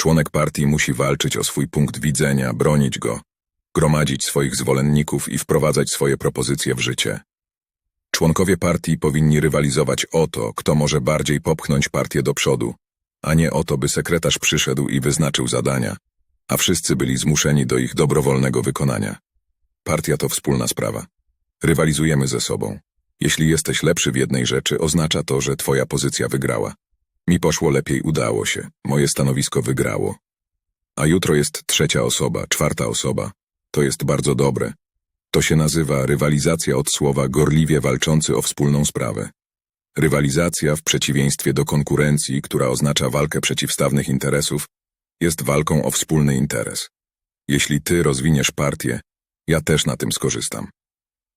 Członek partii musi walczyć o swój punkt widzenia, bronić go, gromadzić swoich zwolenników i wprowadzać swoje propozycje w życie. Członkowie partii powinni rywalizować o to, kto może bardziej popchnąć partię do przodu, a nie o to, by sekretarz przyszedł i wyznaczył zadania, a wszyscy byli zmuszeni do ich dobrowolnego wykonania. Partia to wspólna sprawa. Rywalizujemy ze sobą. Jeśli jesteś lepszy w jednej rzeczy, oznacza to, że twoja pozycja wygrała. Mi poszło lepiej, udało się. Moje stanowisko wygrało. A jutro jest trzecia osoba, czwarta osoba. To jest bardzo dobre. To się nazywa rywalizacja od słowa gorliwie walczący o wspólną sprawę. Rywalizacja, w przeciwieństwie do konkurencji, która oznacza walkę przeciwstawnych interesów, jest walką o wspólny interes. Jeśli ty rozwiniesz partię, ja też na tym skorzystam.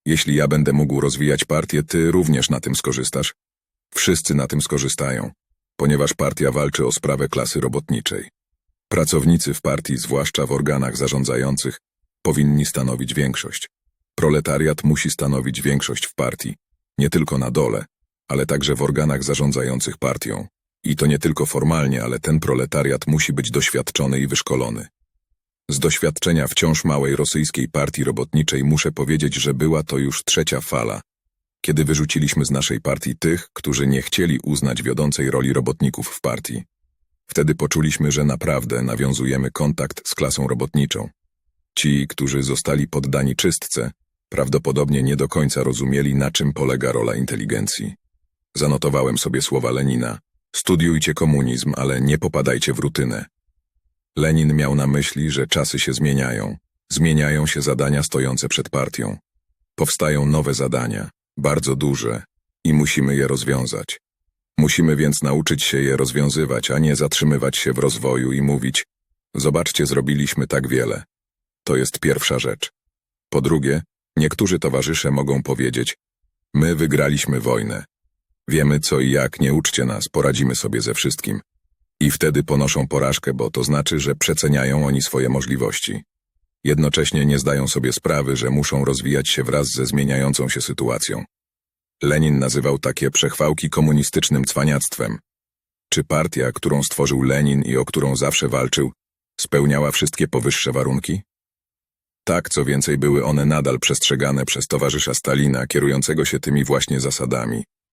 Jeśli ja będę mógł rozwijać partię, ty również na tym skorzystasz. Wszyscy na tym skorzystają, ponieważ partia walczy o sprawę klasy robotniczej. Pracownicy w partii, zwłaszcza w organach zarządzających, powinni stanowić większość. Proletariat musi stanowić większość w partii, nie tylko na dole, ale także w organach zarządzających partią. I to nie tylko formalnie, ale ten proletariat musi być doświadczony i wyszkolony. Z doświadczenia wciąż małej rosyjskiej partii robotniczej muszę powiedzieć, że była to już trzecia fala, kiedy wyrzuciliśmy z naszej partii tych, którzy nie chcieli uznać wiodącej roli robotników w partii. Wtedy poczuliśmy, że naprawdę nawiązujemy kontakt z klasą robotniczą. Ci, którzy zostali poddani czystce, prawdopodobnie nie do końca rozumieli, na czym polega rola inteligencji. Zanotowałem sobie słowa Lenina. Studiujcie komunizm, ale nie popadajcie w rutynę. Lenin miał na myśli, że czasy się zmieniają. Zmieniają się zadania stojące przed partią. Powstają nowe zadania, bardzo duże, i musimy je rozwiązać. Musimy więc nauczyć się je rozwiązywać, a nie zatrzymywać się w rozwoju i mówić: Zobaczcie, zrobiliśmy tak wiele. To jest pierwsza rzecz. Po drugie, niektórzy towarzysze mogą powiedzieć: My wygraliśmy wojnę. Wiemy co i jak, nie uczcie nas, poradzimy sobie ze wszystkim. I wtedy ponoszą porażkę, bo to znaczy, że przeceniają oni swoje możliwości. Jednocześnie nie zdają sobie sprawy, że muszą rozwijać się wraz ze zmieniającą się sytuacją. Lenin nazywał takie przechwałki komunistycznym cwaniactwem. Czy partia, którą stworzył Lenin i o którą zawsze walczył, spełniała wszystkie powyższe warunki? Tak, co więcej, były one nadal przestrzegane przez towarzysza Stalina, kierującego się tymi właśnie zasadami.